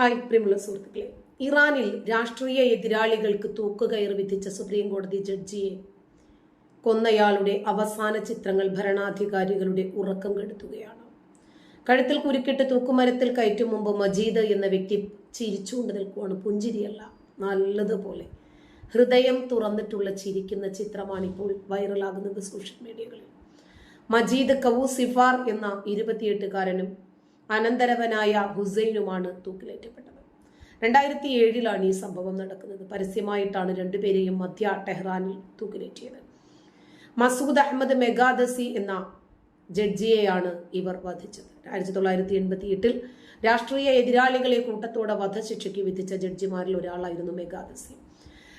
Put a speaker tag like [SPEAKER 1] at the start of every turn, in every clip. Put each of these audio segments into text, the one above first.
[SPEAKER 1] Hi പ്രിയമുള്ള സുഹൃത്തുക്കളെ. ഇറാനിൽ രാഷ്ട്രീയ എതിരാളികൾക്ക് തൂക്കുകയർ വിധിച്ച സുപ്രീം കോടതി ജഡ്ജിയെ കൊന്നയാളുടെ അവസാന ചിത്രങ്ങൾ ഭരണാധികാരികളുടെ ഉറക്കം കെടുത്തുകയാണ്. കഴുത്തിൽ കുരുക്കിട്ട് തൂക്കുമരത്തിൽ കയറ്റും മുമ്പ് മജീദ് എന്ന വ്യക്തി ചിരിച്ചുകൊണ്ട് നിൽക്കുവാണ്. പുഞ്ചിരിയല്ല നല്ലതുപോലെ. ഹൃദയം തുറന്നിട്ടുള്ള ചിരിക്കുന്ന ചിത്രമാണിപ്പോൾ വൈറലാകുന്നത് സോഷ്യൽ മീഡിയകളിൽ. മജീദ് കവു സിഫാർ എന്ന ഇരുപത്തിയെട്ടുകാരനും അനന്തരവനായ ഹുസൈനുമാണ് തൂക്കിലേറ്റപ്പെട്ടത്. രണ്ടായിരത്തി ഏഴിലാണ് ഈ സംഭവം നടക്കുന്നത്. പരസ്യമായിട്ടാണ് രണ്ടുപേരെയും മധ്യ ടെഹ്റാനിൽ തൂക്കിലേറ്റിയത്. മസൂദ് അഹമ്മദ് മെഗാദസി എന്ന ജഡ്ജിയെയാണ് ഇവർ വധിച്ചത്. ആയിരത്തി തൊള്ളായിരത്തി എൺപത്തി എട്ടിൽ രാഷ്ട്രീയ എതിരാളികളെ കൂട്ടത്തോടെ വധശിക്ഷയ്ക്ക് വിധിച്ച ജഡ്ജിമാരിൽ ഒരാളായിരുന്നു മെഗാദസി.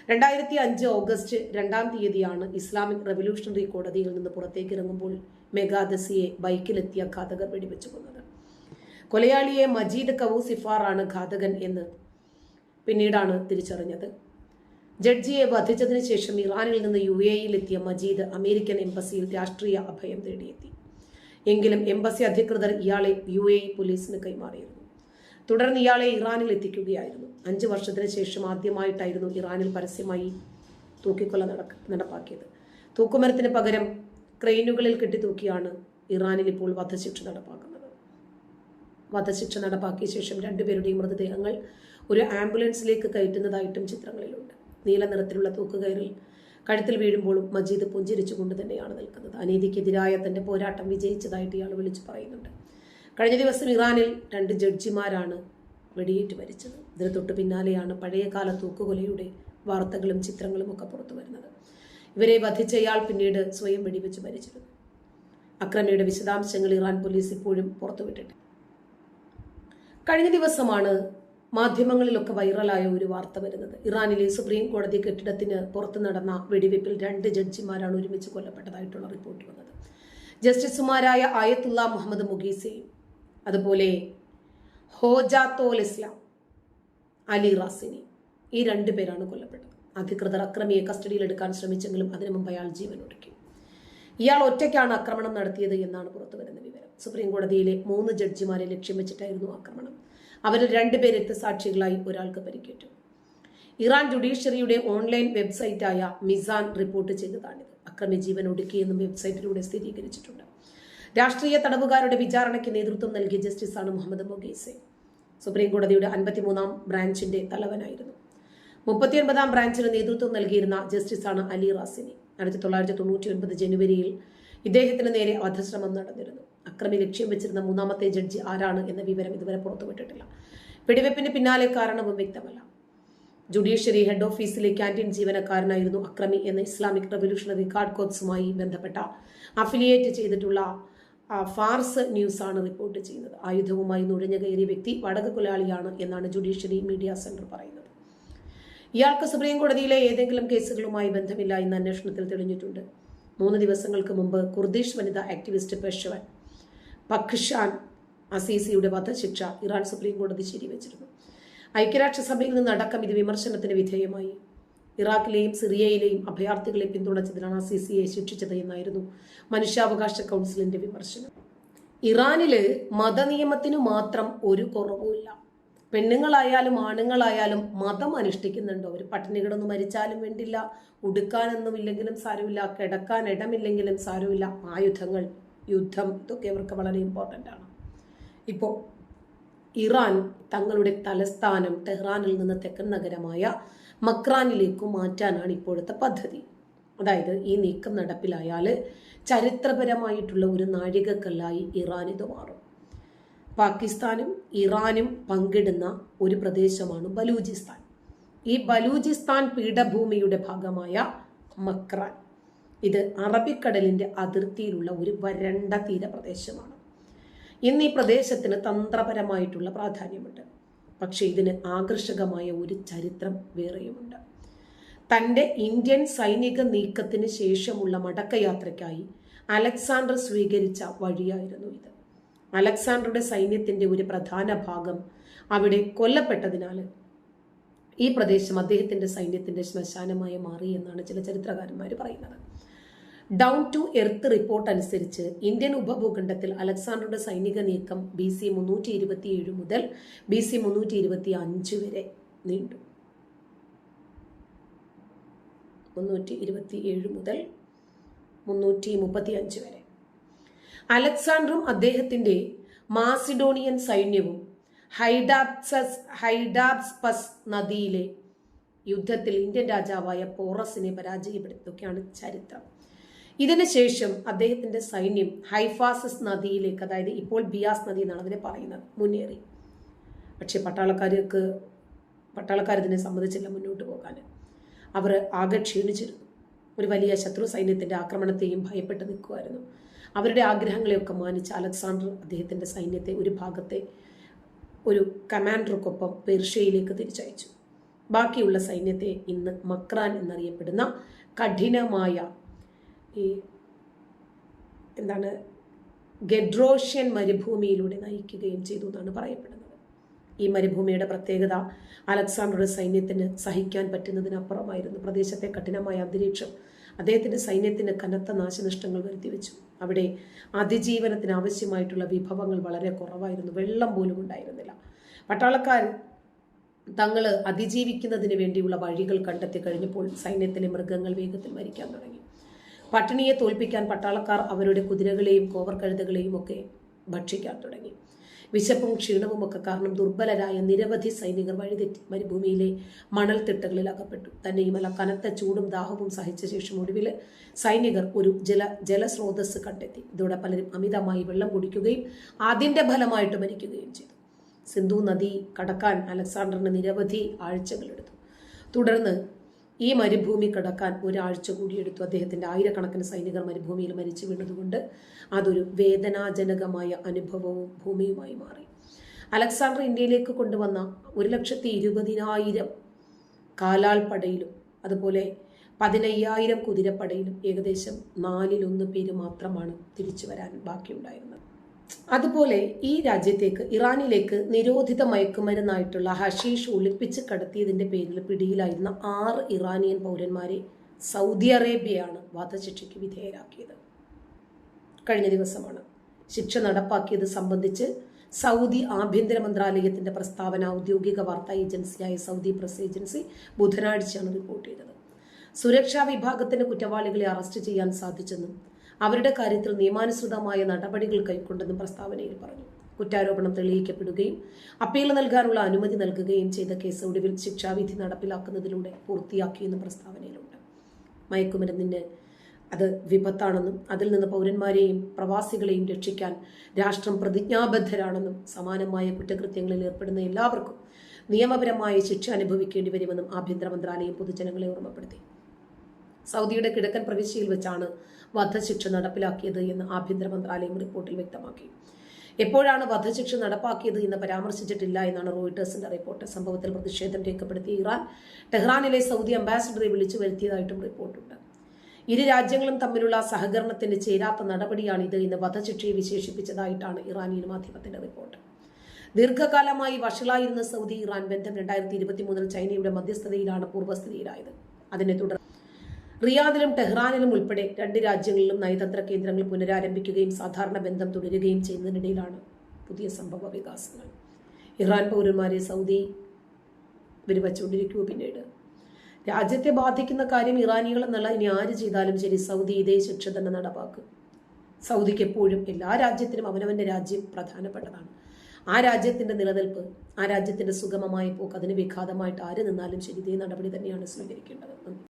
[SPEAKER 1] രണ്ടായിരത്തി അഞ്ച് ഓഗസ്റ്റ് രണ്ടാം തീയതിയാണ് ഇസ്ലാമിക് റവല്യൂഷണറി കോടതിയിൽ നിന്ന് പുറത്തേക്ക് ഇറങ്ങുമ്പോൾ മെഗാദസിയെ ബൈക്കിലെത്തിയ ഘാതകർ വെടിവെച്ചു കൊന്നത്. കൊലയാളിയെ മജീദ് കവു സിഫാറാണ് ഘാതകൻ എന്ന് പിന്നീടാണ് തിരിച്ചറിഞ്ഞത്. ജഡ്ജിയെ വധിച്ചതിന് ശേഷം ഇറാനിൽ നിന്ന് യു എ മജീദ് അമേരിക്കൻ എംബസിയിൽ രാഷ്ട്രീയ അഭയം തേടിയെത്തി. എങ്കിലും എംബസി അധികൃതർ ഇയാളെ യു എ പോലീസിന് കൈമാറിയിരുന്നു. തുടർന്ന് ഇയാളെ ഇറാനിൽ എത്തിക്കുകയായിരുന്നു. അഞ്ച് വർഷത്തിന് ശേഷം ആദ്യമായിട്ടായിരുന്നു ഇറാനിൽ പരസ്യമായി തൂക്കിക്കൊല നടക്ക നടപ്പാക്കിയത്. തൂക്കുമരത്തിന് പകരം ക്രെയിനുകളിൽ കെട്ടി തൂക്കിയാണ് ഇറാനിൽ ഇപ്പോൾ വധശിക്ഷ നടപ്പാക്കുന്നത്. വധശിക്ഷ നടപ്പാക്കിയ ശേഷം രണ്ടുപേരുടെയും മൃതദേഹങ്ങൾ ഒരു ആംബുലൻസിലേക്ക് കയറ്റുന്നതായിട്ടും ചിത്രങ്ങളിലുണ്ട്. നീല നിറത്തിലുള്ള തൂക്കുകയറിൽ കഴുത്തിൽ വീഴുമ്പോഴും മജീദ് പുഞ്ചിരിച്ചുകൊണ്ട് തന്നെയാണ് നിൽക്കുന്നത്. അനീതിക്കെതിരായ തന്റെ പോരാട്ടം വിജയിച്ചതായിട്ട് ഇയാൾ വിളിച്ചു പറയുന്നുണ്ട്. കഴിഞ്ഞ ദിവസം ഇറാനിൽ രണ്ട് ജഡ്ജിമാരാണ് വെടിയേറ്റ് മരിച്ചത്. ഇതിന് തൊട്ട് പിന്നാലെയാണ് പഴയകാല തൂക്കുകൊലയുടെ വാർത്തകളും ചിത്രങ്ങളും ഒക്കെ പുറത്തു വരുന്നത്. ഇവരെ വധിച്ചയാൾ പിന്നീട് സ്വയം വെടിവെച്ച് മരിച്ചിരുന്നു. അക്രമിയുടെ വിശദാംശങ്ങൾ ഇറാൻ പോലീസ് ഇപ്പോഴും പുറത്തുവിട്ടിട്ടുണ്ട് കഴിഞ്ഞ ദിവസമാണ് മാധ്യമങ്ങളിലൊക്കെ വൈറലായ ഒരു വാർത്ത വരുന്നത്. ഇറാനിലെ സുപ്രീം കോടതി കെട്ടിടത്തിന് പുറത്ത് നടന്ന വെടിവെപ്പിൽ രണ്ട് ജഡ്ജിമാരാണ് ഒരുമിച്ച് കൊല്ലപ്പെട്ടതായിട്ടുള്ള റിപ്പോർട്ട് വന്നത്. ജസ്റ്റിസുമാരായ ആയത്തുള്ള മുഹമ്മദ് മുഖീസയും അതുപോലെ ഹോജാത്തോൽ ഇസ്ലാം അലി റാസിനി ഈ രണ്ടു പേരാണ് കൊല്ലപ്പെട്ടത്. അധികൃതർ അക്രമിയെ കസ്റ്റഡിയിൽ എടുക്കാൻ ശ്രമിച്ചെങ്കിലും അതിനു മുമ്പ് അയാൾ ജീവൻ ഒടുക്കി ഇയാൾ ഒറ്റയ്ക്കാണ് ആക്രമണം നടത്തിയത് എന്നാണ് പുറത്തു വരുന്ന വിവരം. സുപ്രീം കോടതിയിലെ മൂന്ന് ജഡ്ജിമാരെ ലക്ഷ്യം വെച്ചിട്ടായിരുന്നു ആക്രമണം. അവരിൽ രണ്ടുപേർ രക്തസാക്ഷികളായി ഒരാൾക്ക് പരിക്കേറ്റു. ഇറാൻ ജുഡീഷ്യറിയുടെ ഓൺലൈൻ വെബ്സൈറ്റായ മിസാൻ റിപ്പോർട്ട് ചെയ്തതാണിത്. അക്രമി ജീവൻ ഒടുക്കിയെന്നും വെബ്സൈറ്റിലൂടെ സ്ഥിരീകരിച്ചിട്ടുണ്ട്. രാഷ്ട്രീയ തടവുകാരുടെ വിചാരണയ്ക്ക് നേതൃത്വം നൽകിയ ജസ്റ്റിസാണ് മുഹമ്മദ് മൊഗേസെ. സുപ്രീം കോടതിയുടെ അൻപത്തിമൂന്നാം ബ്രാഞ്ചിന്റെ തലവനായിരുന്നു. മുപ്പത്തിയൊൻപതാം ബ്രാഞ്ചിന് നേതൃത്വം നൽകിയിരുന്ന ജസ്റ്റിസാണ് അലി റാസിനി. ആയിരത്തി തൊള്ളായിരത്തി തൊണ്ണൂറ്റി ഒൻപത് ജനുവരിയിൽ ഇദ്ദേഹത്തിന് നേരെ വധശ്രമം നടന്നിരുന്നു. അക്രമി ലക്ഷ്യം വെച്ചിരുന്ന മൂന്നാമത്തെ ജഡ്ജി ആരാണ് എന്ന വിവരം ഇതുവരെ പുറത്തുവിട്ടിട്ടില്ല വെടിവെപ്പിന് പിന്നാലെ കാരണവും വ്യക്തമല്ല. ജുഡീഷ്യറി ഹെഡ് ഓഫീസിലെ ക്യാന്റീൻ ജീവനക്കാരനായിരുന്നു അക്രമി എന്ന ഇസ്ലാമിക് റവല്യൂഷണറി കാർഡ് കോഡ്സുമായി ബന്ധപ്പെട്ട അഫിലിയേറ്റ് ചെയ്തിട്ടുള്ള ഫാർസ് ന്യൂസ് ആണ് റിപ്പോർട്ട് ചെയ്യുന്നത്. ആയുധവുമായി നുഴഞ്ഞു കയറിയ വ്യക്തി വടക് കൊലയാളിയാണ് എന്നാണ് ജുഡീഷ്യറി മീഡിയ സെന്റർ പറയുന്നത്. ഇയാൾക്ക് സുപ്രീം കോടതിയിലെ ഏതെങ്കിലും കേസുകളുമായി ബന്ധമില്ല എന്ന് അന്വേഷണത്തിൽ തെളിഞ്ഞിട്ടുണ്ട്. മൂന്ന് ദിവസങ്ങൾക്ക് മുമ്പ് കുർദിഷ് വനിതാ ആക്ടിവിസ്റ്റ് പെഷവൻ പഖ്ഷാൻ അസീസിയുടെ വധശിക്ഷ ഇറാൻ സുപ്രീം കോടതി ശരിവച്ചിരുന്നു. ഐക്യരാഷ്ട്രസഭയിൽ നിന്നടക്കം ഇത് വിമർശനത്തിന് വിധേയമായി. ഇറാഖിലെയും സിറിയയിലെയും അഭയാർത്ഥികളെ പിന്തുണച്ചതിനാണ് അസീസിയെ ശിക്ഷിച്ചത് എന്നായിരുന്നു മനുഷ്യാവകാശ കൗൺസിലിന്റെ വിമർശനം. ഇറാനിൽ മതനിയമത്തിനു മാത്രം ഒരു കുറവുമില്ല. പെണ്ണുങ്ങളായാലും ആണുങ്ങളായാലും മതം അനുഷ്ഠിക്കുന്നുണ്ട്. അവർ പട്ടിണി കിടന്ന് മരിച്ചാലും വേണ്ടില്ല. ഉടുക്കാനൊന്നും ഇല്ലെങ്കിലും സാരമില്ല. കിടക്കാൻ ഇടമില്ലെങ്കിലും സാരമില്ല. ആയുധങ്ങൾ യുദ്ധം ഇതൊക്കെ അവർക്ക് വളരെ ഇമ്പോർട്ടന്റ് ആണ്. ഇപ്പോൾ ഇറാൻ തങ്ങളുടെ തലസ്ഥാനം ടെഹ്റാനിൽ നിന്ന് തെക്കൻ നഗരമായ മക്രാനിലേക്ക് മാറ്റാനാണ് ഇപ്പോഴത്തെ പദ്ധതി. അതായത് ഈ നീക്കം നടപ്പിലായാൽ ചരിത്രപരമായിട്ടുള്ള ഒരു നാഴികക്കല്ലായി ഇറാൻ ഇത് മാറും. പാകിസ്ഥാനും ഇറാനും പങ്കിടുന്ന ഒരു പ്രദേശമാണ് ബലൂചിസ്ഥാൻ. ഈ ബലൂചിസ്ഥാൻ പീഠഭൂമിയുടെ ഭാഗമായ മക്രാൻ. ഇത് അറബിക്കടലിന്റെ അതിർത്തിയിലുള്ള ഒരു വരണ്ട തീരപ്രദേശമാണ്. ഇന്ന് ഈ പ്രദേശത്തിന് തന്ത്രപരമായിട്ടുള്ള പ്രാധാന്യമുണ്ട്. പക്ഷേ ഇതിന് ആകർഷകമായ ഒരു ചരിത്രം വേറെയുമുണ്ട്. തന്റെ ഇന്ത്യൻ സൈനിക നീക്കത്തിന് ശേഷമുള്ള മടക്കയാത്രയ്ക്കായി അലക്സാണ്ടർ സ്വീകരിച്ച വഴിയായിരുന്നു ഇത്. അലക്സാണ്ടറുടെ സൈന്യത്തിന്റെ ഒരു പ്രധാന ഭാഗം അവിടെ കൊല്ലപ്പെട്ടതിനാൽ ഈ പ്രദേശം അദ്ദേഹത്തിന്റെ സൈന്യത്തിന്റെ ശ്മശാനമായി മാറി എന്നാണ് ചില ചരിത്രകാരന്മാർ പറയുന്നത്. ഡൗൺ ടു എർത്ത് റിപ്പോർട്ട് അനുസരിച്ച് ഇന്ത്യൻ ഉപഭൂഖണ്ഡത്തിൽ അലക്സാണ്ടറുടെ സൈനിക നീക്കം ബി സി മുന്നൂറ്റി ഇരുപത്തിയേഴ് മുതൽ ബി സി മുന്നൂറ്റി ഇരുപത്തി അഞ്ച് വരെ നീണ്ടു. മുന്നൂറ്റി ഇരുപത്തി ഏഴ് മുതൽ മുന്നൂറ്റി മുപ്പത്തി അഞ്ച് വരെ. അലക്സാണ്ടറും അദ്ദേഹത്തിന്റെ മാസിഡോണിയൻ സൈന്യവും ഹൈഡാപ്സസ് ഹൈഡാപ്സ്പസ് നദിയിലെ യുദ്ധത്തിൽ ഇന്ത്യൻ രാജാവായ പോറസിനെ പരാജയപ്പെടുത്തുകയാണ് ചരിത്രം. ഇതിനുശേഷം അദ്ദേഹത്തിന്റെ സൈന്യം ഹൈഫാസസ് നദിയിലേക്ക് അതായത് ഇപ്പോൾ ബിയാസ് നദി എന്നാണ് അതിനെ പറയുന്നത് മുന്നേറി. പക്ഷെ പട്ടാളക്കാർക്ക് പട്ടാളക്കാർ ഇതിനെ സമ്മതിച്ചില്ല മുന്നോട്ട് പോകാൻ അവർ ആകെ ക്ഷീണിച്ചിരുന്നു. ഒരു വലിയ ശത്രു സൈന്യത്തിന്റെ ആക്രമണത്തെയും ഭയപ്പെട്ട് നിൽക്കുമായിരുന്നു അവരുടെ ആഗ്രഹങ്ങളെയൊക്കെ മാനിച്ച് അലക്സാണ്ടർ അദ്ദേഹത്തിന്റെ സൈന്യത്തെ ഒരു ഭാഗത്തെ ഒരു കമാൻഡർക്കൊപ്പം പേർഷ്യയിലേക്ക് തിരിച്ചയച്ചു. ബാക്കിയുള്ള സൈന്യത്തെ ഇന്ന് മക്രാൻ എന്നറിയപ്പെടുന്ന കഠിനമായ ഈ എന്താണ് ഗഡ്രോഷ്യൻ മരുഭൂമിയിലൂടെ നയിക്കുകയും ചെയ്തു എന്നാണ് പറയപ്പെടുന്നത്. ഈ മരുഭൂമിയുടെ പ്രത്യേകത അലക്സാണ്ടറുടെ സൈന്യത്തിന് സഹിക്കാൻ പറ്റുന്നതിനപ്പുറമായിരുന്നു. പ്രദേശത്തെ കഠിനമായ അന്തരീക്ഷം അദ്ദേഹത്തിന്റെ സൈന്യത്തിന് കനത്ത നാശനഷ്ടങ്ങൾ വരുത്തിവെച്ചു. അവിടെ അതിജീവനത്തിന് ആവശ്യമായിട്ടുള്ള വിഭവങ്ങൾ വളരെ കുറവായിരുന്നു. വെള്ളം പോലും ഉണ്ടായിരുന്നില്ല. പട്ടാളക്കാർ തങ്ങൾ അതിജീവിക്കുന്നതിന് വേണ്ടിയുള്ള വഴികൾ കണ്ടെത്തി കഴിഞ്ഞപ്പോൾ സൈന്യത്തിലെ മൃഗങ്ങൾ വേഗത്തിൽ മരിക്കാൻ തുടങ്ങി. പട്ടിണിയെ തോൽപ്പിക്കാൻ പട്ടാളക്കാർ അവരുടെ കുതിരകളെയും കോവർ കഴുതകളെയും ഒക്കെ ഭക്ഷിക്കാൻ തുടങ്ങി. വിശപ്പും ക്ഷീണവും ഒക്കെ കാരണം ദുർബലരായ നിരവധി സൈനികർ വഴിതെറ്റി മരുഭൂമിയിലെ മണൽത്തിട്ടകളിൽ അകപ്പെട്ടു. തന്നെയുമല്ല കനത്ത ചൂടും ദാഹവും സഹിച്ച ശേഷം ഒടുവിൽ സൈനികർ ഒരു ജല ജലസ്രോതസ് കണ്ടെത്തി. ഇതോടെ പലരും അമിതമായി വെള്ളം കുടിക്കുകയും അതിന്റെ ഫലമായിട്ട് മരിക്കുകയും ചെയ്തു. സിന്ധു നദി കടക്കാൻ അലക്സാണ്ടറിന് നിരവധി ആഴ്ചകളെടുത്തു തുടർന്ന് ഈ മരുഭൂമി കടക്കാൻ ഒരാഴ്ച കൂടിയെടുത്തു. അദ്ദേഹത്തിന്റെ ആയിരക്കണക്കിന് സൈനികർ മരുഭൂമിയിൽ മരിച്ചു വീണതുകൊണ്ട് അതൊരു വേദനാജനകമായ അനുഭവവും ഭൂമിയുമായി മാറി. അലക്സാണ്ടർ ഇന്ത്യയിലേക്ക് കൊണ്ടുവന്ന ഒരു ലക്ഷത്തി ഇരുപതിനായിരം കാലാൾപ്പടയിലും അതുപോലെ പതിനയ്യായിരം കുതിരപ്പടയിലും ഏകദേശം നാലിലൊന്ന് പേര് മാത്രമാണ് തിരിച്ചു വരാൻ ബാക്കിയുണ്ടായിരുന്നത്. അതുപോലെ ഈ രാജ്യത്തേക്ക് ഇറാനിലേക്ക് നിരോധിത മയക്കുമരുന്നായിട്ടുള്ള ഹഷീഷ് ഒളിപ്പിച്ച് കടത്തിയതിന്റെ പേരിൽ പിടിയിലായിരുന്ന ആറ് ഇറാനിയൻ പൗരന്മാരെ സൗദി അറേബ്യയാണ് വധശിക്ഷയ്ക്ക് വിധേയരാക്കിയത്. കഴിഞ്ഞ ദിവസമാണ് ശിക്ഷ നടപ്പാക്കിയത് സംബന്ധിച്ച് സൗദി ആഭ്യന്തര മന്ത്രാലയത്തിന്റെ പ്രസ്താവന ഔദ്യോഗിക വാർത്താ ഏജൻസിയായ സൗദി പ്രസ് ഏജൻസി ബുധനാഴ്ചയാണ് റിപ്പോർട്ട് ചെയ്തത്. സുരക്ഷാ വിഭാഗത്തിന് കുറ്റവാളികളെ അറസ്റ്റ് ചെയ്യാൻ സാധിച്ചെന്നും അവരുടെ കാര്യത്തിൽ നിയമാനുസൃതമായ നടപടികൾ കൈക്കൊണ്ടെന്നും പ്രസ്താവനയിൽ പറഞ്ഞു. കുറ്റാരോപണം തെളിയിക്കപ്പെടുകയും അപ്പീൽ നൽകാനുള്ള അനുമതി നൽകുകയും ചെയ്ത കേസ് ഒടുവിൽ ശിക്ഷാവിധി നടപ്പിലാക്കുന്നതിലൂടെ പൂർത്തിയാക്കിയെന്നും പ്രസ്താവനയിലുണ്ട്. മയക്കുമരുന്നിന് അത് വിപത്താണെന്നും അതിൽ നിന്ന് പൗരന്മാരെയും പ്രവാസികളെയും രക്ഷിക്കാൻ രാഷ്ട്രം പ്രതിജ്ഞാബദ്ധരാണെന്നും സമാനമായ കുറ്റകൃത്യങ്ങളിൽ ഏർപ്പെടുന്ന എല്ലാവർക്കും നിയമപരമായ ശിക്ഷ അനുഭവിക്കേണ്ടി വരുമെന്നും ആഭ്യന്തര മന്ത്രാലയം പൊതുജനങ്ങളെ ഓർമ്മപ്പെടുത്തി. സൗദിയുടെ കിഴക്കൻ പ്രവിശ്യയിൽ വെച്ചാണ് വധശിക്ഷ നടപ്പിലാക്കിയത് എന്ന് ആഭ്യന്തര മന്ത്രാലയം റിപ്പോർട്ടിൽ വ്യക്തമാക്കി. എപ്പോഴാണ് വധശിക്ഷ നടപ്പാക്കിയത് എന്ന് പരാമർശിച്ചിട്ടില്ല എന്നാണ് റോയിട്ടേഴ്സിന്റെ റിപ്പോർട്ട്. സംഭവത്തിൽ പ്രതിഷേധം രേഖപ്പെടുത്തിയ ഇറാൻ ടെഹ്റാനിലെ സൗദി അംബാസിഡറെ വിളിച്ചു വരുത്തിയതായിട്ടും റിപ്പോർട്ടുണ്ട്. ഇരു രാജ്യങ്ങളും തമ്മിലുള്ള സഹകരണത്തിന് ചേരാത്ത നടപടിയാണിത് എന്ന് വധശിക്ഷയെ വിശേഷിപ്പിച്ചതായിട്ടാണ് ഇറാനിയൻ മാധ്യമത്തിന്റെ റിപ്പോർട്ട്. ദീർഘകാലമായി വഷളായിരുന്ന സൗദി ഇറാൻ ബന്ധം രണ്ടായിരത്തി ഇരുപത്തി മൂന്നിൽ ചൈനയുടെ മധ്യസ്ഥതയിലാണ് പൂർവസ്ഥിതിയിലായത്. അതിനെ തുടർന്ന് റിയാദിലും ടെഹ്റാനിലും ഉൾപ്പെടെ രണ്ട് രാജ്യങ്ങളിലും നയതന്ത്ര കേന്ദ്രങ്ങൾ പുനരാരംഭിക്കുകയും സാധാരണ ബന്ധം തുടരുകയും ചെയ്യുന്നതിനിടയിലാണ് പുതിയ സംഭവ വികാസങ്ങൾ. ഇറാൻ പൗരന്മാരെ സൗദി വിരുവച്ചുകൊണ്ടിരിക്കൂ പിന്നീട്? രാജ്യത്തെ ബാധിക്കുന്ന കാര്യം ഇറാനികൾ എന്നല്ല ഇനി ആര് ചെയ്താലും ശരി സൗദി ഇതേ ശിക്ഷ തന്നെ നടപ്പാക്കും. സൗദിക്ക് എപ്പോഴും എല്ലാ രാജ്യത്തിനും അവനവന്റെ രാജ്യം പ്രധാനപ്പെട്ടതാണ്. ആ രാജ്യത്തിന്റെ നിലനിൽപ്പ് ആ രാജ്യത്തിന്റെ സുഗമമായ പോക്ക് അതിന് വിഘാതമായിട്ട് ആര് നിന്നാലും ശരി ഇതേ നടപടി തന്നെയാണ് സ്വീകരിക്കേണ്ടത്.